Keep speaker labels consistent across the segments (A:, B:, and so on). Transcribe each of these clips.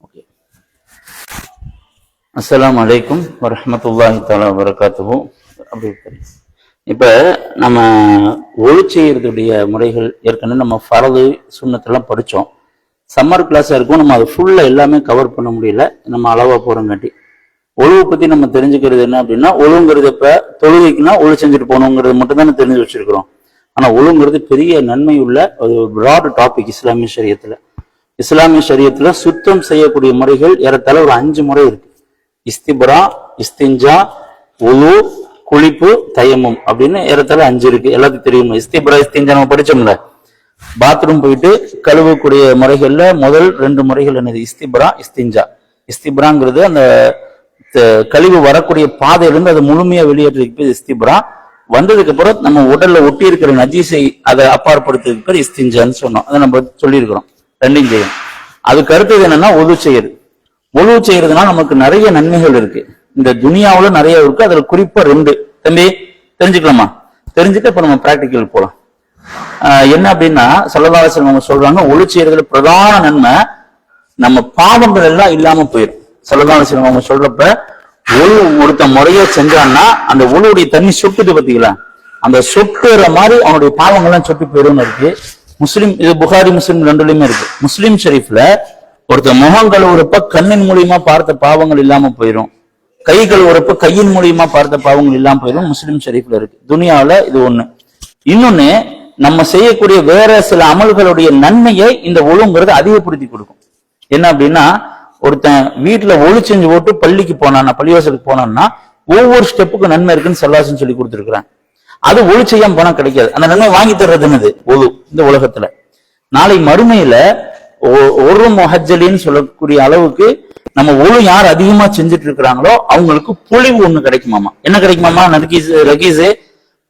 A: Okay அஸ்ஸலாமு அலைக்கும் வரஹ்மத்துல்லாஹி தஆலா வரகாத்துஹு அப்படி இப்போ இப்ப நம்ம ஒழு செய்யறதுடைய முறைகள் ஏற்கனவே நம்ம ஃபரது சுண்ணத்தெல்லாம் படித்தோம் சம்மர் கிளாஸாக இருக்கும் நம்ம அதை ஃபுல்லாக எல்லாமே கவர் பண்ண முடியல. நம்ம அளவாக போறங்காட்டி. ஒழுவை பத்தி நம்ம தெரிஞ்சுக்கிறது என்ன அப்படின்னா ஒழுங்கிறது இப்போ தொழுகைக்குன்னா ஒழு செஞ்சுட்டு போகணுங்கிறது மட்டும் தானே தெரிஞ்சு வச்சிருக்கிறோம். ஆனால் ஒழுங்கிறது பெரிய நன்மை உள்ள ஒரு ப்ராட் டாபிக் இஸ்லாமிய சரியத்தில் இஸ்லாமிய சரியத்துல சுத்தம் செய்யக்கூடிய முறைகள் ஏறத்தாழ ஒரு அஞ்சு முறை இருக்கு. இஸ்திபரா இஸ்திஞ்சா உலு குளிப்பு தயமம் அப்படின்னு ஏறத்தாழ அஞ்சு இருக்கு. எல்லாத்துக்கும் தெரியும். இஸ்திபரா இஸ்திஞ்சா நம்ம படிச்சோம்ல. பாத்ரூம் போயிட்டு கழுவக்கூடிய முறைகள்ல முதல் ரெண்டு முறைகள் என்னது? இஸ்திபரா இஸ்திஞ்சா. இஸ்திபராங்கிறது அந்த கழிவு வரக்கூடிய பாதையிலிருந்து அதை முழுமையா வெளியேற்றதுக்கு பேர் இஸ்திபரா. வந்ததுக்கு அப்புறம் நம்ம உடல்ல ஒட்டி இருக்கிற நஜீசை அதை அப்பாற்படுத்துறதுக்கு பேர் இஸ்திஞ்சான்னு சொன்னோம். அதை நம்ம சொல்லியிருக்கிறோம். ரெண்டையும் செய்யும் அதுக்கு அடுத்தது என்னன்னா ஒது செய்யுது ஒழு செய்யறதுனா நமக்கு நிறைய நன்மைகள் இருக்கு. இந்த துனியாவில் நிறைய இருக்கு. அதுல குறிப்பா ரெண்டு. தம்பி தெரிஞ்சுக்கலாமா? தெரிஞ்சுட்டு இப்ப நம்ம பிராக்டிக்கல் போலாம். என்ன அப்படின்னா சல்லதாசன் அவங்க சொல்றாங்க ஒழு செய்யறதுல பிரதான நன்மை நம்ம பாவங்கள் எல்லாம் இல்லாம போயிடும் சல்லதாசன் அவங்க சொல்றப்ப ஒழு ஒருத்த முறையா செஞ்சான்னா அந்த ஒழுவுடைய தண்ணி சொட்டுது பாத்தீங்களா? அந்த சொட்டுற மாதிரி அவனுடைய பாவங்கள்லாம் சொட்டி சொட்டு போயிடும்னு இருக்கு. முஸ்லிம் இது புகாரி முஸ்லிம் ரெண்டுலயுமே இருக்கு. முஸ்லிம் ஷெரீஃப்ல ஒருத்தர் முகம் கழுவுறப்ப கண்ணின் மூலியமா பார்த்த பாவங்கள் இல்லாம போயிடும் கை கழுவுறப்ப கையின் மூலியமா பார்த்த பாவங்கள் இல்லாம போயிடும் முஸ்லிம் ஷெரீஃப்ல இருக்கு. துனியாவுல இது ஒண்ணு. இன்னொன்னு நம்ம செய்யக்கூடிய வேற சில அமல்களுடைய நன்மையை இந்த ஒழுங்குறது அதிகப்படுத்தி கொடுக்கும். என்ன அப்படின்னா ஒருத்தன் வீட்டுல ஒழு செஞ்சு போட்டு பள்ளிக்கு போனான்னா பள்ளிவாசலுக்கு போனான்னா ஒவ்வொரு ஸ்டெப்புக்கும் நன்மை இருக்குன்னு சல்லாசன் சொல்லி கொடுத்துருக்குறேன். அது ஒழு செய்யாம போனா கிடைக்காது. அந்த நன்மை வாங்கி தர்றதுன்னு ஒது ஒழு இந்த உலகத்துல. நாளை மறுமையில ஒரு முஹஜலின்னு சொல்லக்கூடிய அளவுக்கு நம்ம ஒழு யார் அதிகமா செஞ்சுட்டு இருக்கிறாங்களோ அவங்களுக்கு பொழிவு ஒண்ணு கிடைக்குமாமா? என்ன கிடைக்குமாமா? நர்கீஸ் ரகீஸ்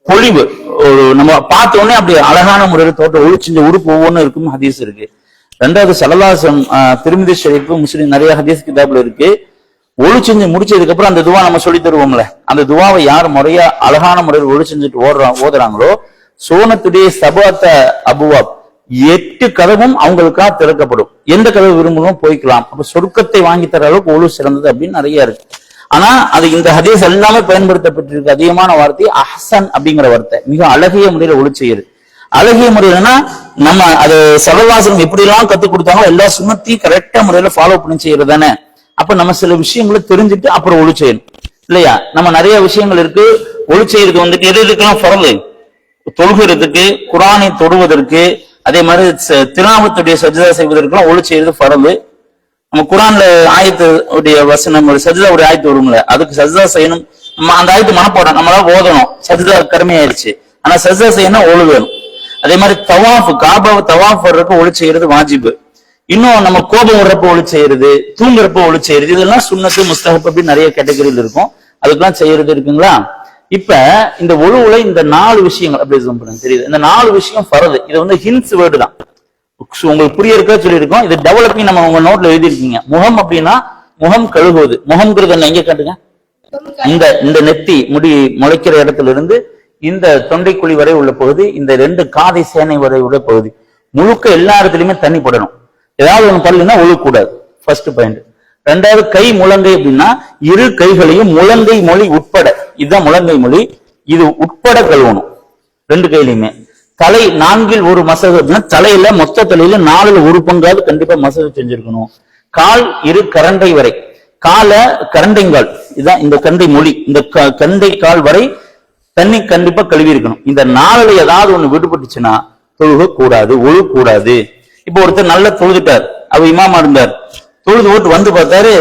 A: பொழிவு ஒரு நம்ம பார்த்த உடனே அப்படி அழகான முறையில் தோட்டம் ஒழு செஞ்ச உறுப்பு ஒவ்வொன்றும் இருக்கும் ஹதீஸ் இருக்கு. ரெண்டாவது சலலாசம் திருமதி ஷெரீஃப் முஸ்லீம் நிறைய ஹதீஸ் கிதாப்ல இருக்கு. ஒழு செஞ்சு முடிச்சதுக்கு அப்புறம் அந்த துவா நம்ம சொல்லி தருவோம்ல. அந்த துவாவை யார் முறையா அழகான முறையில் ஒழு செஞ்சுட்டு ஓடுறோம் ஓதுறாங்களோ சோனத்துடைய சபாத்த அபுவாப் எட்டு கதவும் அவங்களுக்காக திறக்கப்படும். எந்த கதவு விரும்பணும் போய்க்கலாம். அப்ப சொர்க்கத்தை வாங்கி தர அளவுக்கு ஒழு சிறந்தது அப்படின்னு நிறைய இருக்கு. ஆனா அது இந்த ஹதீஸ் எல்லாமே பயன்படுத்தப்பட்டிருக்கு. அதிகமான வார்த்தை அஹசன் அப்படிங்கிற வார்த்தை. மிக அழகிய முறையில ஒளி செய்யுது. அழகிய முறையிலன்னா நம்ம அது சரவாசனம் எப்படி எல்லாம் கத்து கொடுத்தாங்களோ எல்லா சுமத்தையும் கரெக்டா முறையில ஃபாலோ பண்ணி செய்யறது தானே அப்ப நம்ம சில விஷயங்களை தெரிஞ்சுட்டு அப்புறம் ஒளி செய்யணும். இல்லையா? நம்ம நிறைய விஷயங்கள் இருக்கு. ஒளி செய்யறது வந்துட்டு எது எதுக்கெல்லாம் பரவல் தொழுகிறதுக்கு குரானை தொடுவதற்கு அதே மாதிரி ச- சஜிதா செய்வதற்கெல்லாம் ஒளி செய்யறது பரவு நம்ம குரான்ல ஆயத்துடைய வசனம் ஒரு சஜிதாவுடைய ஆயத்து வரும்ல அதுக்கு சஜிதா செய்யணும். நம்ம அந்த ஆயத்து மனப்பாடம் நம்மளால ஓதணும். சஜிதா கருமையாயிருச்சு ஆனா சஜிதா செய்யணும் ஒழு வேணும். அதே மாதிரி தவாஃப் காபாவை தவாஃப் வர்றதுக்கு ஒளி செய்யறது வாஜிபு. இன்னும் நம்ம கோபம் விடுறப்ப ஒளி செய்யறது தூங்குறப்ப ஒளி செய்யறது இதெல்லாம் சுண்ணத்து முஸ்தகப் அப்படின்னு நிறைய கேட்டகரியில் இருக்கும். அதுக்கெல்லாம் செய்யறது இருக்குங்களா? இப்ப இந்த ஒழுவுல இந்த நாலு விஷயங்கள் அப்படி zoom பண்ணுங்க. தெரியுது? இந்த நாலு விஷயம் பரது இது வந்து ஹின்ஸ் வேர்டு தான். உங்களுக்கு உங்களுக்கு புரியறதுக்கா சொல்லியிருக்கோம். இது டெவலப்பிங் நம்ம உங்க நோட்ல எழுதியிருக்கீங்க. முகம் அப்படின்னா முகம் கழுகுவது முகம்ங்கிறது என்ன? எங்க காட்டுங்க. இந்த இந்த நெத்தி முடி முளைக்கிற இடத்துல இருந்து இந்த தொண்டைக்குழி வரை உள்ள பகுதி இந்த ரெண்டு காதை சேனை வரை உள்ள பகுதி. முழுக்க எல்லா இடத்துலயுமே தண்ணி படணும். ஏதாவது ஒண்ணு பல்லுன்னா ஒழுக்கூடாது. ஃபர்ஸ்ட் பாயிண்ட் ரெண்டாவது கை முழங்கை அப்படின்னா இரு கைகளையும் முழங்கை மொழி உட்பட. இதுதான் முழங்கை மொழி. இது உட்பட கழுவணும். ரெண்டு கையிலையுமே. தலை நான்கில் ஒரு மசகு அப்படின்னா தலையில மொத்த தலையில நாலுல ஒரு பங்காவது கண்டிப்பா மசகு செஞ்சிருக்கணும். கால் இரு கரண்டை வரை. கால கரண்டைங்கால் இதுதான் இந்த கண்டை மொழி. இந்த க- கண்டை கால் வரை தண்ணி கண்டிப்பா கழுவி இருக்கணும் இந்த நாளில் ஏதாவது ஒண்ணு விடுபட்டுச்சுன்னா தொழுக கூடாது ஒழு கூடாது இப்போ ஒருத்தர் நல்லா தொழுதுட்டார். அவர் இமாமா இருந்தார். தொழுது ஓட்டு வந்து பார்த்தாரு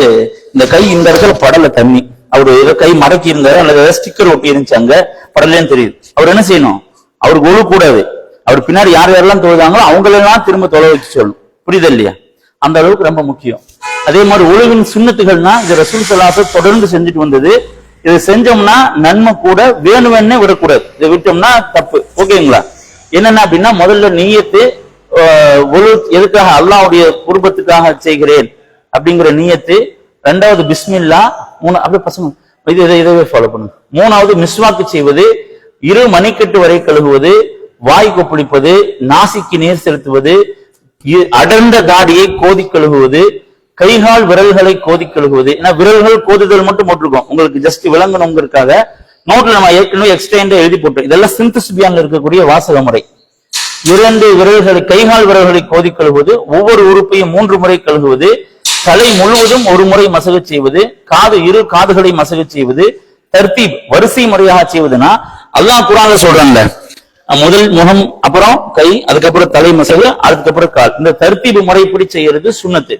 A: இந்த கை இந்த இடத்துல படல தண்ணி. அவரு ஏதோ கை மடக்கி இருந்தாரு அல்லது ஏதோ ஸ்டிக்கர் ஒட்டி இருந்துச்சு அங்க படலன்னு தெரியுது. அவர் என்ன செய்யணும்? அவருக்கு ஒழு கூடாது. அவர் பின்னாடி யார் யாரெல்லாம் தொழுதாங்களோ அவங்களெல்லாம் திரும்ப தொலை வச்சு சொல்லணும் புரியுது இல்லையா? அந்த அளவுக்கு ரொம்ப முக்கியம். அதே மாதிரி ஒழுவின் சுண்ணத்துகள்னா இது ரசூல் சலாச தொடர்ந்து செஞ்சுட்டு வந்தது. இதை செஞ்சோம்னா நன்மை கூட வேணுமென்னே விடக்கூடாது. இதை விட்டோம்னா தப்பு. ஓகேங்களா? என்னென்ன அப்படின்னா முதல்ல நீயத்து எதுக்காக அல்லாவுடைய குடும்பத்துக்காக செய்கிறேன் அப்படிங்கிற நீயத்து ரெண்டாவது பிஸ்மில்லா மூணு அப்படியே பசங்க இது இதை இதவே ஃபாலோ பண்ணுங்க. மூணாவது மிஸ்வாக்கு செய்வது இரு மணிக்கட்டு வரை கழுகுவது வாய் கொப்பளிப்பது நாசிக்கு நீர் செலுத்துவது அடர்ந்த தாடியை கோதி கழுகுவது கைகால் விரல்களை கோதி கழுகுவது ஏன்னா விரல்கள் கோதுதல் மட்டும் போட்டிருக்கோம். உங்களுக்கு ஜஸ்ட் விளங்கணுங்கிறதுக்காக நோட்ல நம்ம ஏற்கனவே எக்ஸ்டெண்டா எழுதி போட்டோம். இதெல்லாம் சிந்தசிபியான்ல இருக்கக்கூடிய வாசக முறை இரண்டு விரல்களை கைகால் விரல்களை கோதி கழுவுவது ஒவ்வொரு உறுப்பையும் மூன்று முறை கழுகுவது தலை முழுவதும் ஒரு முறை மசக செய்வது காது இரு காதுகளை மசக செய்வது தர்த்தீப் வரிசை முறையாக செய்வதுன்னா அல்லாஹ் குரான்ல சொல்றாங்க முதல் முகம் அப்புறம் கை அதுக்கப்புறம் தலை மசகு அதுக்கப்புறம் கால். இந்த தர்த்தீபு முறைப்படி செய்யறது சுண்ணத்து.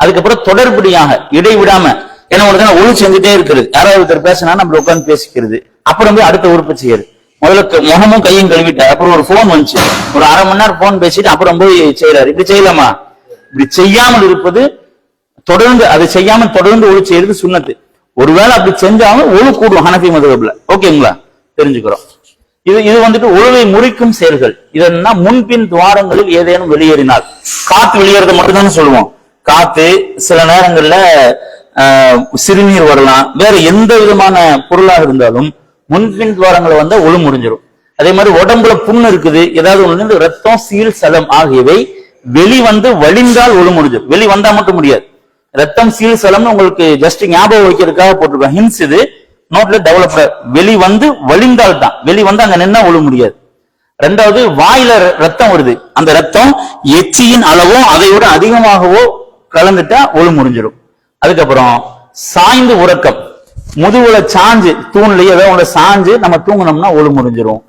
A: அதுக்கப்புறம் தொடர்படியாக இடைவிடாம ஏன்னா ஒரு ஒழு செஞ்சுட்டே இருக்கிறது. யாராவது ஒருத்தர் பேசினா நம்ம உட்கார்ந்து பேசிக்கிறது. அப்புறம் போய் அடுத்த உறுப்பு செய்யறது. முதல்ல முகமும் கையும் கழுவிட்டார். அப்புறம் ஒரு போன் வந்துச்சு. ஒரு அரை மணி நேரம் போன் பேசிட்டு அப்புறம் போய் செய்யறாரு இப்படி செய்யலாமா? இப்படி செய்யாமல் இருப்பது தொடர்ந்து அதை செய்யாம தொடர்ந்து ஒழு செய்யறது சுண்ணத்து. ஒருவேளை அப்படி செஞ்சாலும் ஒழு கூடும் ஹனபி மதுகப்ல ஓகேங்களா? தெரிஞ்சுக்கிறோம். இது இது வந்துட்டு ஒழுவை முறிக்கும் செயல்கள். இதன்னா முன்பின் துவாரங்களில் ஏதேனும் வெளியேறினால். காத்து வெளியேறத மட்டும்தான் சொல்லுவோம். காத்து சில நேரங்கள்ல ஆஹ், சிறுநீர் வரலாம். வேற எந்த விதமான பொருளாக இருந்தாலும் முன்பின் துவாரங்களை வந்தா ஒழு முடிஞ்சிடும் அதே மாதிரி உடம்புல புண்ணு இருக்குது ஏதாவது ஒண்ணு ரத்தம் சீல் சலம் ஆகியவை வெளி வந்து வழிந்தால் ஒழு முடிஞ்சிடும் வெளி வந்தா மட்டும் முடியாது. ரத்தம் சீல் சலம்னு உங்களுக்கு ஜஸ்ட் ஞாபகம் வைக்கிறதுக்காக போட்டிருக்கோம். ஹின்ஸ் இது. நோட்ல டெவலப் வெளி வந்து வழிந்தால் தான். வெளி வந்து அங்க நின்னா ஒழு முடியாது. ரெண்டாவது வாயில ர- ரத்தம் வருது. அந்த ரத்தம் எச்சியின் அளவோ அதை விட அதிகமாகவோ கலந்துட்டா ஒழு முடிஞ்சிடும் அதுக்கப்புறம் சாய்ந்து உறக்கம். முதுகுல சாஞ்சு தூண்லயே ஏதோ ஒன்று சாஞ்சு நம்ம தூங்குனோம்னா ஒழு முடிஞ்சிரும்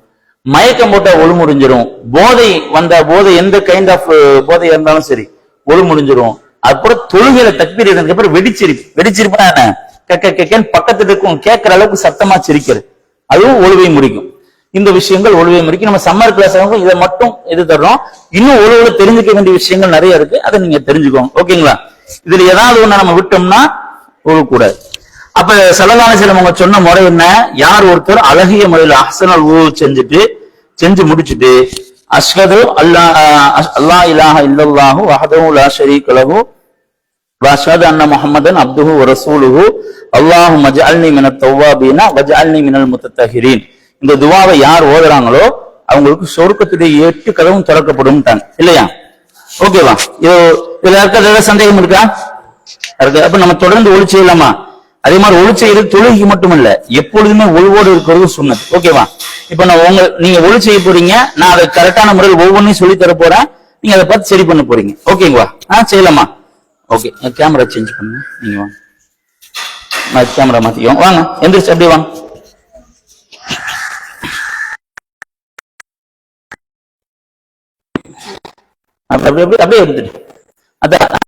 A: மயக்கம் போட்டால் ஒழு முடிஞ்சிரும் போதை வந்த போதை எந்த கைண்ட் ஆஃப் போதை இருந்தாலும் சரி ஒழு முடிஞ்சிரும் அப்புறம் தொழுகையில தக்பீர் இருந்ததுக்கு அப்புறம் வெடிச்சிருப்பு வெடிச்சிருப்புனா என்ன? கெக்க கெக்கன்னு பக்கத்துல இருக்கும் கேட்கற அளவுக்கு சத்தமா சிரிக்கிறது. அதுவும் ஒழுவை முடிக்கும் இந்த விஷயங்கள் ஒழுவை முறிக்கும். நம்ம சம்மர் கிளாஸ் இதை மட்டும் இது தர்றோம் இன்னும் ஒழுவுல தெரிஞ்சுக்க வேண்டிய விஷயங்கள் நிறைய இருக்கு. அதை நீங்க தெரிஞ்சுக்கோங்க. ஓகேங்களா? இதுல ஏதாவது ஒண்ணு நம்ம விட்டோம்னா ஒழுகக்கூடாது. அப்ப செலவாலசிலம் அவங்க சொன்ன முறை என்ன? யார் ஒருத்தர் அழகிய முறையில் அஹசனல் ஊ செஞ்சுட்டு செஞ்சு முடிச்சுட்டு அஸ்கது அல்லா அல்லாஹ் இலாஹ இல்லல்லாஹு அஹதஹு லா ஷரீக் லஹு வஷது அன்ன முஹம்மதன் அப்துஹு ரசூலுஹு. அல்லாஹு மஜ்அல்னி மின தௌவாபீனா வஜ்அல்னி மினல் முத்தத்தஹிரீன். இந்த துவாவை யார் ஓதுறாங்களோ அவங்களுக்கு சொர்க்கத்துடைய எட்டு கதவும் திறக்கப்படும் இல்லையா? ஓகேவா? இது இதுல இருக்க சந்தேகம் இருக்கா? அப்ப நம்ம தொடர்ந்து ஒழிச்சு இல்லாமா அதே மாதிரி ஒளிச்செய்து தொழுகைக்கு மட்டுமல்ல எப்பொழுதுமே ஒழுவோடு இருக்கிறது சொன்னது ஓகேவா இப்ப நான் உங்க நீங்க ஒளி செய்ய போறீங்க நான் அதை கரெக்டான முறையில் ஒவ்வொன்றையும் சொல்லி தர போறேன். நீங்க அதை பார்த்து சரி பண்ண போறீங்க. ஓகேங்களா ஆ செய்யலாமா? ஓகே கேமரா சேஞ்ச் பண்ணுங்க நீங்க வாங்க. நான் கேமரா மாத்திக்கோங்க வாங்க. எந்திரிச்சு அப்படியே வாங்க. அப்படி அப்படியே அப்படியே அப்படியே எடுத்துட்டு. அதான்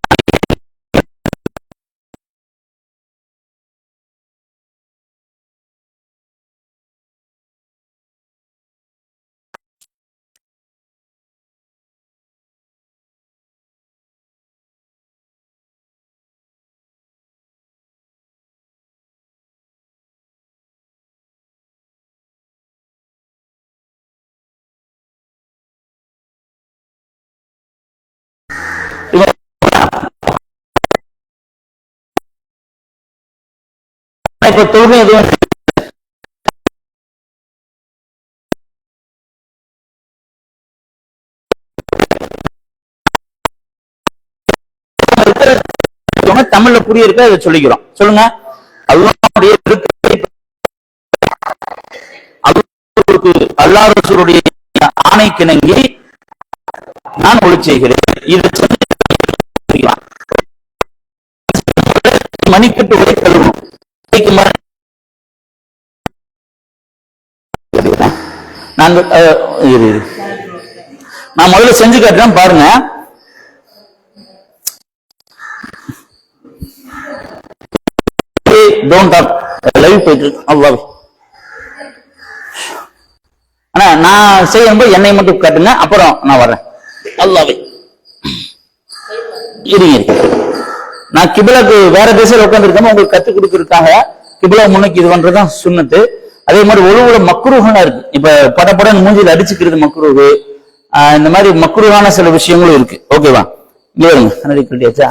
A: இப்ப தொழுகை எதுவும் தமிழ்ல புரிய இருக்க அதை சொல்லிக்கிறோம். சொல்லுங்க. அல்லாவுடைய திருக்கை அல்லாஹ்வுக்கு அல்லாஹ் ரசூலுடைய நான் ஒளி செய்கிறேன். இது மணிக்கட்டு வரை கழுவும் கைக்கு ம- நான் இரு, நான் முதல்ல செஞ்சு காட்டுறேன் பாருங்க. டோன்ட் டாக் லைவ் போயிட்டு இருக்கு. அவ்வளவு. ஆனா நான் செய்யும்போது என்னை மட்டும் காட்டுங்க அப்புறம் நான் வரேன் அல்லாவே. இருங்க இருங்க. நான் கிபிலாக்கு வேற திசையில் உட்காந்துருக்கோம் உங்களுக்கு கத்துக் கொடுக்கறதுக்காக கிபிலா முன்னுக்கு இது பண்றதுதான் சுண்ணத்து. அதே மாதிரி ஒழுவுல மக்ரூகனா இருக்கு. இப்ப படப்படன்னு மூஞ்சியில் அடிச்சுக்கிறது மக்ரூகு இந்த மாதிரி மக்ரூகான சில விஷயங்களும் இருக்கு. ஓகேவா இங்க வருங்க. கண்ணாடி கட்டியாச்சா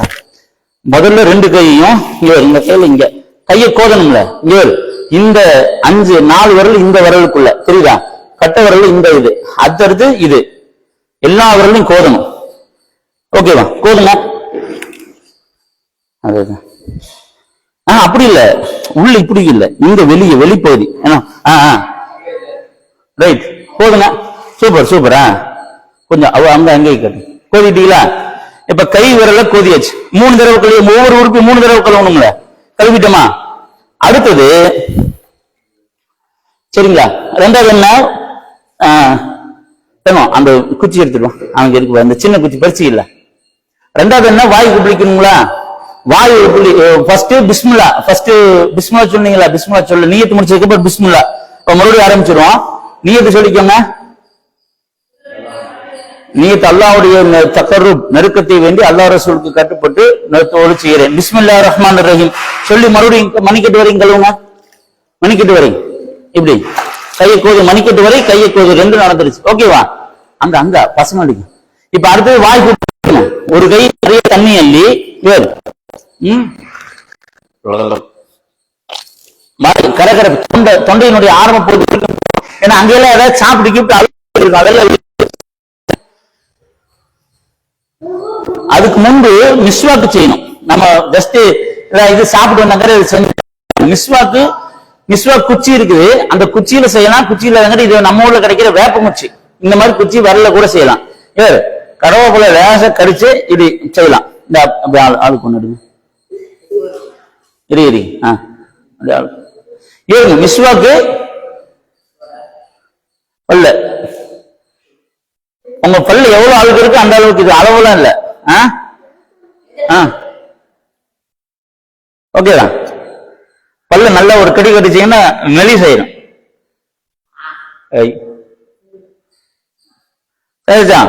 A: முதல்ல ரெண்டு கையையும் இங்க வரு, இந்த கையில இங்க. கையை கோதணும்ல. இங்க இந்த அஞ்சு நாலு விரல் இந்த விரலுக்குள்ள. தெரியுதா கட்ட விரல் இந்த இது. அடுத்தடுத்து இது. எல்லா விரலையும் கோதணும். ஓகேவா கோதுங்க அதுதான் ஆ அப்படி இல்ல. உள்ள இப்படி இல்ல. இங்க வெளியே வெளிப்பகுதி. ஆ ஆ. ரைட் போதுங்க சூப்பர் சூப்பர் ஆ. கொஞ்சம் அவ அங்க அங்கே கட்டு கோதிட்டீங்களா? இப்ப கை விரல கோதியாச்சு. மூணு தடவை கழுவி ஒவ்வொரு உறுப்பு மூணு தடவை கழுவணும்ல. கழுவிட்டோமா? அடுத்தது சரிங்களா? ரெண்டாவது என்ன? ஆ, அந்த குச்சி எடுத்துடுவோம் அவங்க இருக்கு அந்த சின்ன குச்சி பறிச்சு இல்ல. ரெண்டாவது என்ன? வாய் பிடிக்கணுங்களா வாய் குப்பிளி ஃபர்ஸ்ட் பிஸ்மில்லா ஃபர்ஸ்ட் பிஸ்மில்லா சொன்னீங்களா பிஸ்மில்லா சொல்லு நீயத்து முடிச்சதுக்கு அப்புறம் பிஸ்மில்லா. இப்ப மறுபடியும் ஆரம்பிச்சிருவோம். நீயத்து சொல்லிக்கோங்க. நீயத் அல்லாவுடைய தக்கரு நெருக்கத்தை வேண்டி அல்லாஹ் ரசூலுக்கு கட்டுப்பட்டு நிறுத்தோடு செய்கிறேன். பிஸ்மில்லா ரஹ்மான் ரஹீம். சொல்லி மறுபடியும் மணிக்கட்டு வரையும் கழுவுங்க. மணிக்கட்டு வரீங்க இப்படி. கையை கோது மணிக்கட்டு வரை கையை கோது ரெண்டு நடந்துருச்சு. ஓகேவா அங்க அங்க பசங்க அடிக்கும். இப்ப அடுத்தது வாய் ஒரு கை நிறைய தண்ணி அள்ளி வேறு. கரகர தொண்டை தொண்டையினுடைய ஆரம்ப பகுதி இருக்கும். ஏன்னா அங்கெல்லாம் ஏதாவது சாப்பிட்டு இருக்கும். அதெல்லாம் அதுக்கு முன்பு மிஸ்வாக்கு செய்யணும். நம்ம ஜஸ்ட் இது சாப்பிட்டு வந்தாங்க செஞ்சு. மிஸ்வாக்கு மிஸ்வாக் குச்சி இருக்குது. அந்த குச்சியில செய்யலாம். குச்சியில வந்து இது நம்ம ஊர்ல கிடைக்கிற வேப்ப குச்சி. இந்த மாதிரி குச்சி விரல்ல கூட செய்யலாம். கடவுள லேச கடிச்சு இது செய்யலாம். இந்த அப்படி ஆள் ஆளுக்கு எடுங்க. இரு இரு. ஆ இருங்க மிஸ்வாக்கு பல்லு. உங்க பல்லு எவ்வளவு அளவுக்கு இருக்கு? அந்த அளவுக்கு இது அளவுலாம் இல்ல. ஆ? ஆ. ஓகேதான் பல்லு நல்ல ஒரு கடி கடிச்சீங்கன்னா மெலி செய்யணும் சரிதா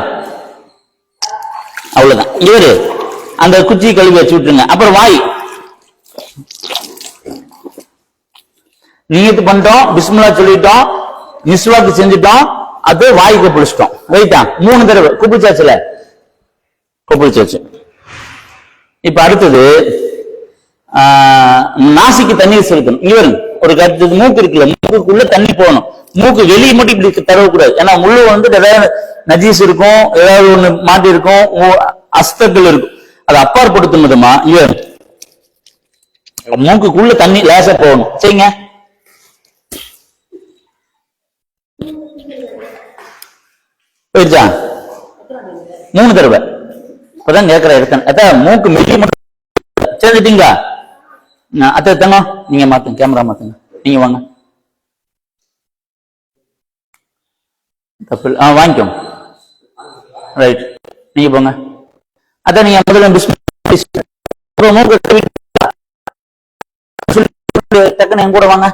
A: அவ்வளவுதான். இவரு அந்த குச்சி கழுவி வச்சு விட்டுருங்க. அப்புறம் வாய். நீயத்து பண்ணிட்டோம் பிஸ்மில்லா சொல்லிட்டோம் நிஸ்வாக்கு செஞ்சுட்டோம் அது வாய்க்கு புளிச்சிட்டோம். ரைட்டா மூணு தடவை. குப்பிச்சாச்சுல கொப்பளிச்சாச்சு இப்ப அடுத்தது ஆஹ், நாசிக்கு தண்ணீர் செலுத்தணும். இங்க வருங்க ஒரு கருத்து மூக்கு இருக்குல்ல மூக்குக்குள்ள தண்ணி போகணும். மூக்கு வெளியே மட்டும் இப்படி தடவக்கூடாது. ஏன்னா உள்ள வந்து ஏதாவது நஜீஸ் இருக்கும் ஏதாவது ஒண்ணு மாட்டி இருக்கும் ஓ- அஸ்தங்கள் இருக்கும். அதை அப்பாற்படுத்தும் இங்க வருங்க. மூக்குக்குள்ள தண்ணி லேசா போகணும் சரிங்க? போயிடுச்சா? மூணு தடவை. இப்பதான் கேட்கிற எடுத்தேன். அதான் மூக்கு மெல்லி மட்டும் சேர்ந்துட்டீங்களா? அத்தை தங்கம் நீங்க மாத்துங்க கேமரா மாத்துங்க. நீங்க வாங்க. தப்பு ஆ வாங்கிக்கோங்க. ரைட் நீங்க போங்க. அதான் நீங்க முதல்ல பிஸ்மி மூக்கு டக்குன்னு என் கூட வாங்க.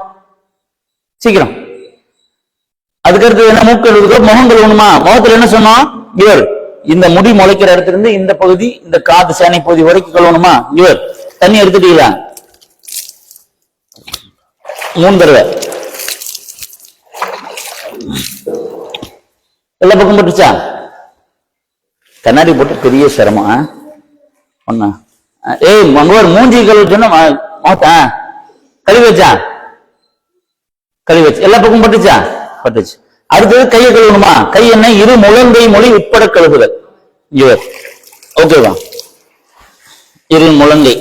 A: சீக்கிரம். அதுக்கடுத்து என்ன மூக்கள் இருக்கோ முகங்கள் கழுவணுமா? முகத்துல என்ன சொன்னோம் இவர் இந்த முடி முளைக்கிற இடத்துல இருந்து இந்த பகுதி இந்த காது சேனை பகுதி வரைக்கும் கழுவணுமா? இவர் தண்ணி எடுத்துட்டீங்களா? மூணு தடவை. எல்லா பக்கம் போட்டுச்சா கண்ணாடி போட்டு பெரிய சிரமம் ஒண்ணா. ஏய் மங்கவர் மூஞ்சி கழுவு சொன்ன மோத்தா கழுவி வச்சா? கழுவி வச்சு. எல்லா பக்கம் பட்டுச்சா? பட்டுச்சு. அடுத்தது கையை கழுவணுமா? கை என்ன? இரு முழங்கை மொழி உட்பட கழுவுதல். இவர் ஓகேவா இரு முழங்கை.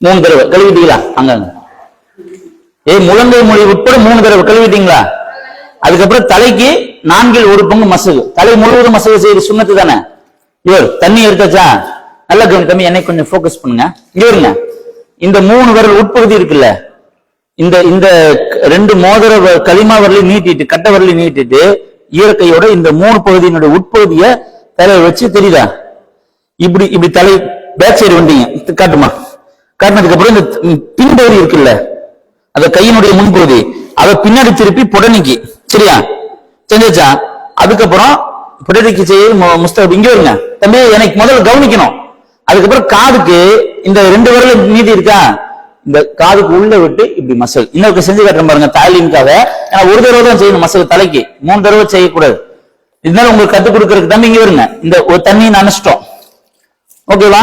A: மூணு தடவை. கழுவிட்டீங்களா? அங்கங்க ஏய் முழங்கை மொழி உட்பட மூணு தடவை கழுவிட்டீங்களா? அதுக்கப்புறம் தலைக்கு நான்கில் ஒரு பங்கு மசகு. தலை முழுவதும் மசகு செய்யறது சுண்ணத்து தானே இவர் தண்ணி எடுத்தாச்சா? நல்ல கவனி தம்பி என்னை கொஞ்சம் ஃபோக்கஸ் பண்ணுங்க. இவருங்க இந்த மூணு விரல் உட்பகுதி இருக்குல்ல இந்த இந்த ரெண்டு மோதிர வ- களிமா வரலையும் நீட்டிட்டு கட்டை வரலையும் நீட்டிட்டு ஈரக்கையோட இந்த மூணு பகுதியினுடைய உட்பகுதியை தலையை வச்சு தெரியுதா? இப்படி இப்படி தலை பேக் சைடு வந்தீங்க. காட்டுமா? காட்டினதுக்கு அப்புறம் இந்த ம், பின்பகுதி இருக்குல்ல அந்த கையினுடைய முன்பகுதி அதை பின்னாடி திருப்பி புடனிக்கு. சரியா? செஞ்சாச்சா அதுக்கப்புறம் புடனிக்கு செய்ய மு- இங்க வருங்க தம்பி எனக்கு முதல்ல கவனிக்கணும். அதுக்கப்புறம் காதுக்கு இந்த ரெண்டு விரல் மீதி இருக்கா? இந்த காதுக்கு உள்ள விட்டு இப்படி மசல் இன்னொரு செஞ்சு கட்டுறேன் பாருங்க தாலின்காக. ஆனா ஒரு தடவை தான் செய்யணும் மசல் தலைக்கு. மூணு தடவை செய்யக்கூடாது. இருந்தாலும் உங்களுக்கு கத்து கொடுக்கறதுக்கு தம்பி இங்க வருங்க. இந்த ஒரு தண்ணி நினைச்சிட்டோம். ஓகேவா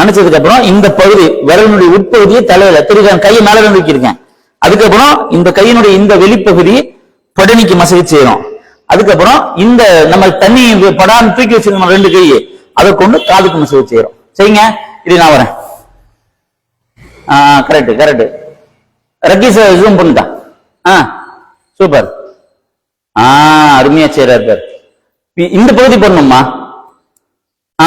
A: நினைச்சதுக்கு அப்புறம் இந்த பகுதி விரலினுடைய உட்பகுதியை தலையில தெரியுதா கையை மேல இருந்து வைக்கிருக்கேன் அதுக்கப்புறம் இந்த கையினுடைய இந்த வெளிப்பகுதி படனிக்கு மசகு செய்யறோம் அதுக்கப்புறம் இந்த நம்ம தண்ணி படான்னு தூக்கி வச்சிருக்கோம் ரெண்டு கையை அதை கொண்டு காதுக்கு மசூல் செய்யறோம் செய்யுங்க. இது நான் வரேன். ஆ கரெக்டு கரெக்ட் ரக்கீஸ் ஜூம் பண்ணுதா ஆ சூப்பர் ஆ அருமையா செய்யறாரு பாரு. இ- இந்த பகுதி போடணுமா ஆ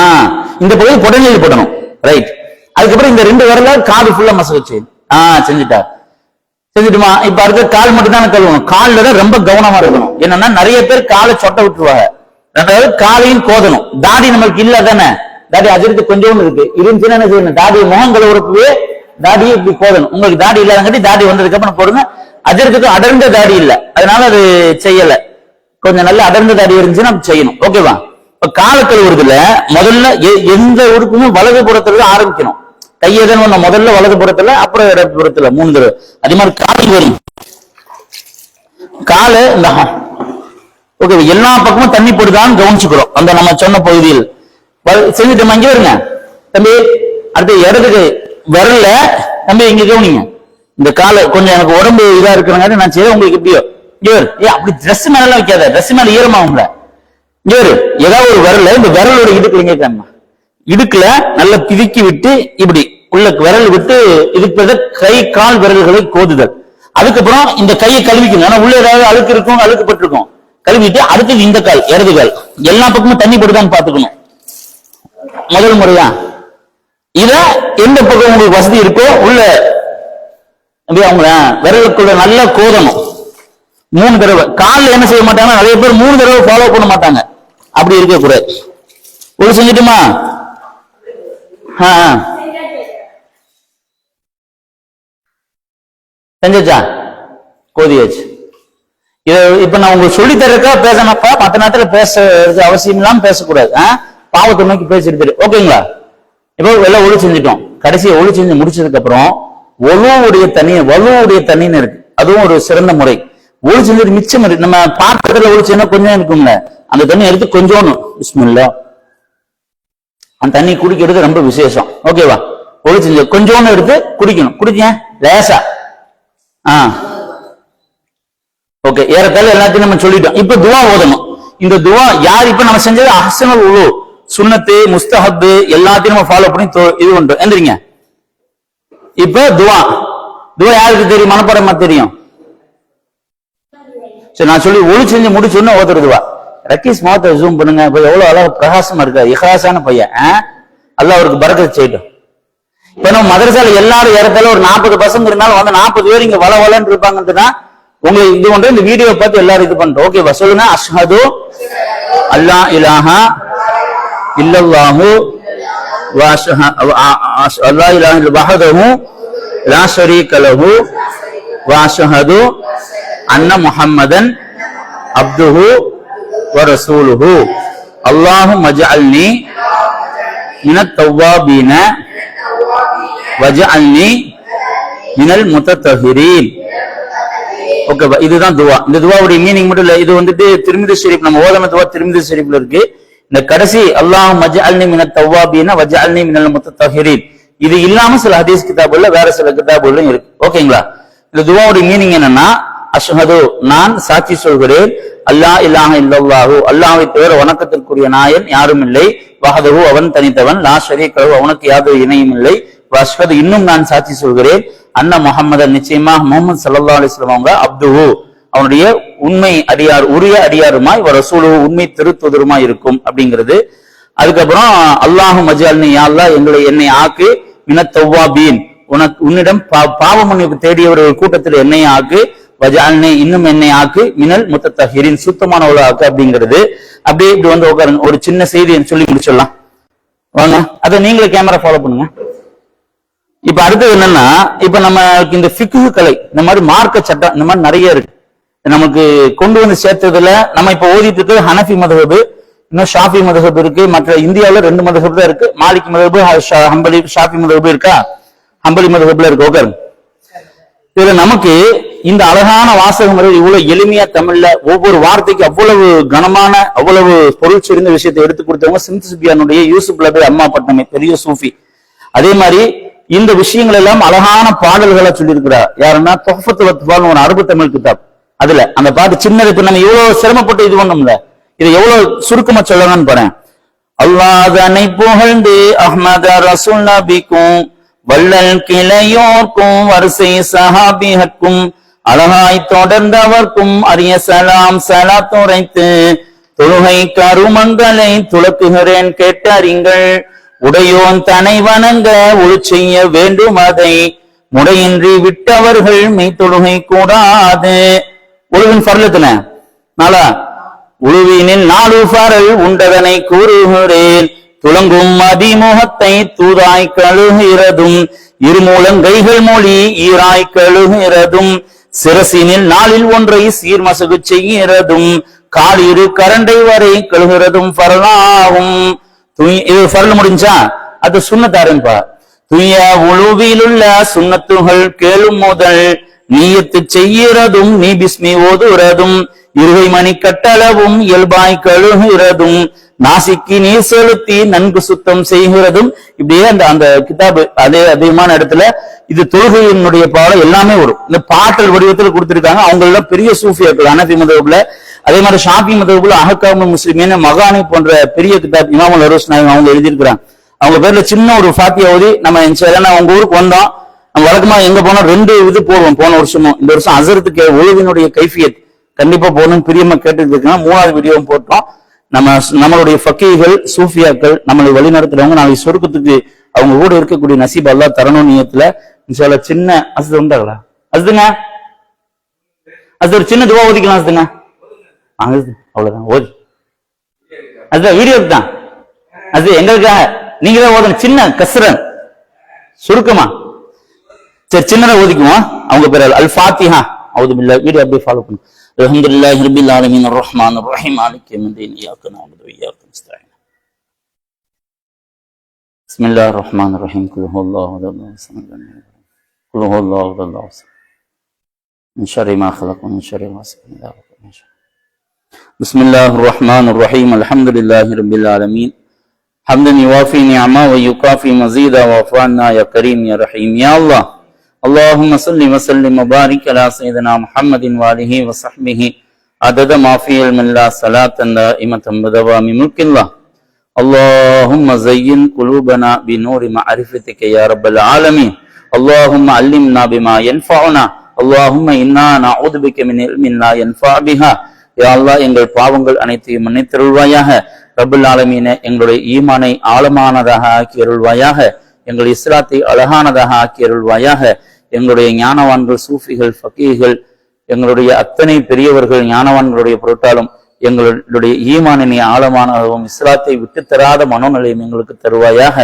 A: இந்த பகுதி புடநெல் போடணும். ரைட் அதுக்கப்புறம் இந்த ரெண்டு வரல காது ஃபுல்லா மச வச்சு. ஆ செஞ்சுட்டா செஞ்சுட்டுமா? இப்ப இருக்க கால் மட்டும் தான் கழுவணும். கால்ல தான் ரொம்ப கவனமா இருக்கணும். என்னன்னா நிறைய பேர் காலை சொட்ட விட்டுருவாங்க. ரெண்டாவது காலையும் கோதணும். தாடி நம்மளுக்கு இல்ல தானே? தாடி அஜிரத்து கொஞ்சோண்டு இருக்கு. இருந்துச்சுன்னா என்ன செய்யணும்? தாடி முகம் கழுவுறப்பவே தாடியை இப்படி போதணும் உங்களுக்கு தாடி இல்லாதங்காட்டி தாடி வந்ததுக்கு அப்புறம் போடுங்க. அஜரத்துக்கு அடர்ந்த தாடி இல்ல. அதனால அது செய்யல. கொஞ்சம் நல்ல அடர்ந்த தாடி இருந்துச்சுன்னா செய்யணும். ஓகேவா இப்ப கால கழுவுறதுல முதல்ல எ- எந்த உறுப்புமே வலது புறத்துல ஆரம்பிக்கணும். கையதன் ஒண்ணு முதல்ல வலது புறத்துல அப்புறம் இடது புறத்துல மூணு தடவை. அதே மாதிரி கால் வரும் காலு இந்த ஓகே எல்லா பக்கமும் தண்ணி போடுதான்னு கவனிச்சுக்கிறோம். அந்த நம்ம சொன்ன பகுதியில். செஞ்சுட்டு இங்கே வருங்க. தம்பி அடுத்து இடத்துக்கு வரல. தம்பி இங்க கவனிங்க. இந்த காலை கொஞ்சம் எனக்கு உடம்பு இதா இருக்கிறங்காட்டி நான் செய்ய உங்களுக்கு எப்படியோ இங்கே வரு. ஏ அப்படி ட்ரெஸ் மேலாம் வைக்காத. ட்ரெஸ் மேல ஈரமாகும்ல இங்கே வரு. ஏதாவது ஒரு விரல இந்த விரலோட இடுக்குல இங்க காணுமா இடுக்குல நல்லா பிதுக்கி விட்டு இப்படி உள்ள விரல் விட்டு இதுக்கு பிறகு கை கால் விரல்களை கோதுதல். அதுக்கப்புறம் இந்த கையை கழுவிக்கணும். ஆனா உள்ள ஏதாவது அழுக்கு இருக்கும் அழுக்குப்பட்டிருக்கும் கழுவிட்டு அடுத்தது இந்த கால் இடது கால். எல்லா பக்கமும் தண்ணி போட்டுதான் பாத்துக்கணும் முதல் முறையா? இத எந்த பக்கம் உங்களுக்கு வசதி இருக்கோ உள்ள அப்படியே அவங்கள விரலுக்குள்ள நல்லா கோதணும். மூணு தடவை. கால்ல என்ன செய்ய மாட்டாங்க நிறைய பேர் மூணு தடவை ஃபாலோ பண்ண மாட்டாங்க. அப்படி இருக்க கூடாது ஒரு செஞ்சுட்டுமா? ஆ செஞ்சாச்சா? கோதியாச்சு. இது இப்ப நான் உங்களுக்கு சொல்லி தரக்கா பேசணும்ப்பா மத்த நேரத்துல பேச அவசியம் இல்லாம பேசக்கூடாது. ஆ? பாவத்தை நோக்கி பேசிடுது ஓகேங்களா? இப்போ எல்லாம் ஒளி செஞ்சுட்டோம். கடைசியை ஒளி செஞ்சு முடிச்சதுக்கு அப்புறம் ஒழுவுடைய தண்ணி வலுவுடைய தண்ணின்னு இருக்கு. அதுவும் ஒரு சிறந்த முறை. ஒளி செஞ்சது மிச்சம் இருக்கு. நம்ம பாத்திரத்துல ஒளி கொஞ்சம் இருக்கும்ல. அந்த தண்ணி எடுத்து கொஞ்சோன்னு. பிஸ்மில்லா. அந்த தண்ணி குடிக்கிறது ரொம்ப விசேஷம். ஓகேவா? ஒளி செஞ்சு கொஞ்சோன்னு எடுத்து குடிக்கணும். குடிக்க லேசா. ஆ. ஓகே. ஏறத்தால எல்லாத்தையும் நம்ம சொல்லிட்டோம். இப்ப துவா ஓதணும். இந்த துவா யார்? இப்ப நம்ம செஞ்சது அஹ்சனல் உழு சுன்னத்து முஸ்தஹப்பு எல்லாத்தையும் நம்ம ஃபாலோ பண்ணி தொ- இது உண்டு. எந்திரிங்க. இப்ப துவா. துவா யாருக்கு தெரியும்? மனப்பாடமா தெரியும். சரி நான் சொல்லி ஒளி செஞ்சு முடிச்சோன்னு ஒருத்தர் துவா. ரக்கீஸ் முகத்தை ஜூம் பண்ணுங்க. இப்ப எவ்வளவு அழகா பிரகாசமா இருக்கா? இஹாசான பையன் ஆ? அவருக்கு பரக்கத் செய்யட்டும் இப்ப நம்ம மதரசால எல்லாரும் இடத்துல ஒரு நாற்பது பசங்க இருந்தாலும் வந்து நாற்பது பேர் இங்க வள வளன்னு இருப்பாங்கன்னா உங்களுக்கு இது பண்ற இந்த வீடியோ பார்த்து எல்லாரும் இது பண்றோம். ஓகேவா சொல்லுங்க. அஷ்ஹது அல்லா இலாஹா இல்லல்லாஹு வஹதஹு லா ஷரீக லஹு வாஷஹது அன்ன முஹம்மதன் அப்துஹு வரசூலுஹு அல்லாஹும் அஜஅல்னி மினத் தவ்வாபீன வஜஅல்னி மினல் முத்தத்தஹிரீன் ஓகேவா இதுதான் துவா. இந்த துவாவுடைய மீனிங் மட்டும் இல்ல இது வந்துட்டு திருமிதி ஷெரீப் நம்ம ஓதம துவா திருமிதி ஷெரீப்ல இருக்கு. இந்த கடைசி அல்லாஹ் மஜ்அல்னி மின தவ்வாபீன வஜ்அல்னி மினல் முத்தஹிரீன் இது இல்லாம சில ஹதீஸ் கிதாபுல்ல வேற சில கிதாபுகளும் இருக்கு. ஓகேங்களா? இந்த துவாவுடைய மீனிங் என்னன்னா அஷ்ஹது நான் சாட்சி சொல்கிறேன். அல்லாஹ் இல்லாஹ இல்லல்லாஹு. அல்லாஹை தவிர வணக்கத்திற்குரிய நாயன் யாரும் இல்லை. வஹதஹு அவன் தனித்தவன். லா ஷரீக் அவனுக்கு யாதொரு இணையும் இல்லை. வஷ்ஹது இன்னும் நான் சாட்சி சொல்கிறேன். அன்ன முகமது நிச்சயமா முகமது சல்லா அலிஸ்லாம் அவங்க அப்துஹு. அவனுடைய உண்மை அடியார் உரிய அடியாருமாய் வர ரசூலுஹு உண்மை திருத்துதருமாய் இருக்கும் அப்படிங்கிறது. அதுக்கப்புறம் அல்லாஹு மஜால்னி யாழ்லா எங்களை என்னை ஆக்கு மின தவ்வாபீன் உனக்கு உன்னிடம் பா- பாவ மன்னிப்பு தேடியவர்கள் கூட்டத்தில் என்னை ஆக்கு வஜால்னி இன்னும் என்னை ஆக்கு மினல் முத்தத்தஹிரின் சுத்தமானவள ஆக்கு அப்படிங்கிறது. அப்படியே இப்படி வந்து உட்காருங்க. ஒரு சின்ன செய்தி சொல்லி முடிச்சிடலாம். வாங்க. அதை நீங்களே கேமரா ஃபாலோ பண்ணுங்க. இப்ப அடுத்தது என்னன்னா இப்ப நம்ம இந்த ஃபிக்கு கலை இந்த மாதிரி மார்க்க சட்டம் இந்த மாதிரி நிறைய இருக்கு. நமக்கு கொண்டு வந்து சேர்த்ததுல நம்ம இப்ப ஓதிட்டு இருக்கிறது ஹனஃபி மதஹபு இன்னும் ஷாஃபி மதஹப் இருக்கு மற்ற இந்தியாவுல ரெண்டு மதஹப் தான் இருக்கு. மாலிக் மதஹபு ஹம்பலி ஷாஃபி மதஹபு இருக்கா? ஹம்பலி மதஹப்ல இருக்கு? ஓகே இதுல நமக்கு இந்த அழகான வாசக முறை இவ்வளவு எளிமையா தமிழ்ல ஒவ்வொரு வார்த்தைக்கு அவ்வளவு கனமான அவ்வளவு பொருள் செறிந்த விஷயத்தை எடுத்து கொடுத்தவங்க சிந்து சுபியானுடைய யூசுப் லபே அம்மா பட்டமே பெரிய சூஃபி. அதே மாதிரி இந்த விஷயங்கள் எல்லாம் அழகான பாடல்களா சொல்லியிருக்கிறார். யாருன்னா தொஃபத்து வத்வான்னு ஒரு அரபு தமிழ் கிதாப். அதுல அந்த பாட்டு சின்னது இப்ப நம்ம எவ்வளவு சிரமப்பட்டு இது பண்ணோம்ல இதை எவ்வளவு சுருக்கமா சொல்லணும்னு பாருங்க. அல்லாதனை புகழ்ந்து அஹ்மத ரசூல் நபிக்கும் வள்ளல் கிளையோர்க்கும் வரிசை சஹாபிஹக்கும் அழகாய் தொடர்ந்தவர்க்கும் அரிய சலாம் சலாத்துரைத்து தொழுகை கருமங்களை துளக்குகிறேன் கேட்டறிங்கள். உடையோன் தனை வணங்க ஒழு செய்ய வேண்டும் அதை முடையின்றி விட்டவர்கள் மெய் தொழுகை கூடாது. உழுவின் பரலத்தின நாளா உழுவினின் நாலு பரல் உண்டதனை கூறுகிறேன். துளங்கும் அதிமுகத்தை தூதாய் கழுகிறதும் இருமூலங்கைகள் மொழி ஈராய் கழுகிறதும் சிரசினில் நாளில் ஒன்றை சீர்மசகு செய்கிறதும் காலிரு கரண்டை வரை கழுகிறதும் பரலாகும் இது பரல் முடிஞ்சா? அது சுண்ணத்தாருப்பா துய உழுவிலுள்ள சுண்ணத்துகள் கேளும் முதல் நீயத்து செய்யறதும் நீ பிஸ்மி ஓதுறதும் இருகை மணி கட்டளவும் இயல்பாய் கழுகிறதும் நாசிக்கு நீர் செலுத்தி நன்கு சுத்தம் செய்கிறதும் இப்படியே அந்த அந்த கிதாபு அதே அதிகமான இடத்துல இது தொழுகையினுடைய பாடம் எல்லாமே வரும். இந்த பாட்டல் வடிவத்தில் கொடுத்திருக்காங்க. அவங்க எல்லாம் பெரிய சூஃபியாக்கள் அனபி மதகுல அதே மாதிரி ஷாபி மதகுல அஹக்காமு முஸ்லிமின் மகானி போன்ற பெரிய கிதாப் இமாமுல் அருஸ் அவங்க எழுதியிருக்கிறாங்க. அவங்க பேர்ல சின்ன ஒரு ஃபாத்தியா ஓதி நம்ம அவங்க உங்க ஊருக்கு வந்தோம். நம்ம வழக்கமா எங்க போனா ரெண்டு இது போடுவோம். போன வருஷமும் இந்த வருஷம் அசரத்துக்கு ஒழுவினுடைய கைஃபியத் கண்டிப்பா போகணும் பிரியமா கேட்டுட்டு இருக்கேன் மூணாவது வீடியோவும் போட்டோம். நம்ம நம்மளுடைய ஃபக்கீகள் சூஃபியாக்கள் நம்மளை வழி நடத்துறவங்க நாளைக்கு சொருக்கத்துக்கு அவங்க கூட இருக்கக்கூடிய நசீப் அல்லா தரணும் நியத்துல இன்ஷால்லா சின்ன அசது உண்டாங்களா அசுதுங்க? அது ஒரு சின்ன துவா ஒதுக்கலாம் அசுதுங்க. அவ்வளவுதான் ஓதி. அதுதான் வீடியோக்கு தான். அது எங்களுக்காக. நீங்க தான் ஓதணும். சின்ன கசரன் சுருக்கமா. சரி சின்னதா ஓதிக்குவோம் அவங்க பேர் அல் ஃபாத்திஹா அவுது பில்லா வீடியோ அப்படியே ஃபாலோ பண்ணுங்க அல்ஹம்துலில்லாஹி ரப்பில் ஆலமீன் الرحمن الرحيم مالك يوم الدين إياك نعبد وإياك نستعين بسم الله الرحمن الرحيم قل هو الله أحد الله الصمد لم يلد ولم يولد. قل هو الله أحد الله الصمد من شر ما خلق ومن شر غاسق إذا وقب من شر بسم الله الرحمن الرحيم الحمد لله رب العالمين حمدا يوافي نعما ويكافي مزيدا وعفوانا يا كريم يا رحيم يا الله اللهم صل وسلم وبارك على سيدنا محمد وآله وصحبه عدد ما في علم الله صلاة دائمة بدوام ملك الله اللهم زين قلوبنا بنور معرفتك يا رب العالمين اللهم علمنا بما ينفعنا اللهم إنا نعوذ بك من علم لا ينفع بها யா அல்லாஹ் எங்கள் பாவங்கள் அனைத்தையும் மன்னித்தருள்வாயாக ரபுல் ஆலமீன எங்களுடைய ஈமானை ஆழமானதாக ஆக்கி அருள்வாயாக எங்கள் இஸ்லாத்தை அழகானதாக ஆக்கி அருள்வாயாக எங்களுடைய ஞானவான்கள் சூஃபிகள் ஃபக்கீகள் எங்களுடைய அத்தனை பெரியவர்கள் ஞானவான்களுடைய பொருட்டாலும் எங்களுடைய ஈமானினை ஆழமானதாகவும் இஸ்லாத்தை விட்டுத்தராத மனோநிலையும் எங்களுக்கு தருவாயாக.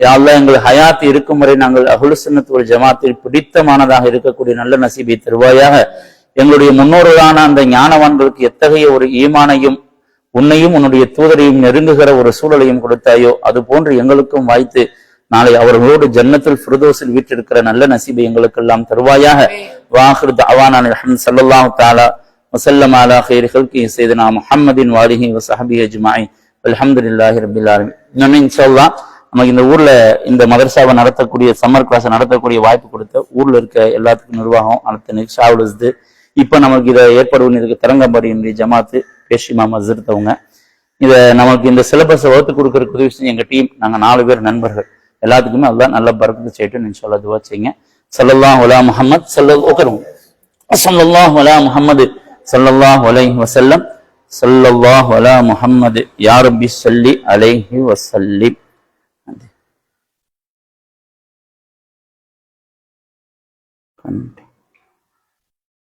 A: யாழ்லா எங்கள் ஹயாத் இருக்கும் வரை நாங்கள் அகுலுசன்னத்து ஒரு ஜமாத்தில் பிடித்தமானதாக இருக்கக்கூடிய நல்ல நசீபை தருவாயாக. எங்களுடைய முன்னோர்களான அந்த ஞானவான்களுக்கு எத்தகைய ஒரு ஈமானையும் உன்னையும் உன்னுடைய தூதரையும் நெருங்குகிற ஒரு சூழலையும் கொடுத்தாயோ அது போன்று எங்களுக்கும் வாய்த்து நாளை அவர்களோடு ஜன்னத்தில் ஃபிரதோஸில் வீட்டிருக்கிற நல்ல நசீபை எங்களுக்கெல்லாம் தருவாயாக. வாஹிர் தவானான் சல்லாஹு தாலா தஆலா அலா கைரி ஹல்கி சையதுனா முஹம்மதின் வாலிஹி வஸஹபி அஜ்மாயின் அல்ஹம்துலில்லாஹி ரப்பில் ஆலமீன் இன்னொன்னு இன்ஷால்லா நமக்கு இந்த ஊர்ல இந்த மதரசாவை நடத்தக்கூடிய சம்மர் கிளாஸ் நடத்தக்கூடிய வாய்ப்பு கொடுத்த ஊர்ல இருக்க எல்லாத்துக்கும் நிர்வாகம் அடுத்த நெக்ஸ்ட் இப்ப நமக்கு இதை ஏற்பாடு பண்ணியிருக்க தரங்கம்பாடியினுடைய ஜமாத்து பேஷிமா மஸ்ருத்தவங்க இதை நமக்கு இந்த சிலபஸை வகுத்து கொடுக்கறதுக்கு உதவி செஞ்சு எங்க டீம் நாங்க நாலு பேர் நண்பர்கள் எல்லாத்துக்குமே அல்லா நல்ல பறக்கத்து செய்யட்டும் இன்ஷால்லா துவா செய்யுங்க. சல்லல்லாஹு ஒலா முகமது சல்ல உட்காருங்க சல்லல்லாஹு ஒலா முகமது சல்லல்லாஹு ஒலை வசல்லம் சல்லல்லாஹு ஒலா முகமது யா ரப்பி ஸல்லி அலைஹி வஸல்லிம். கண்டு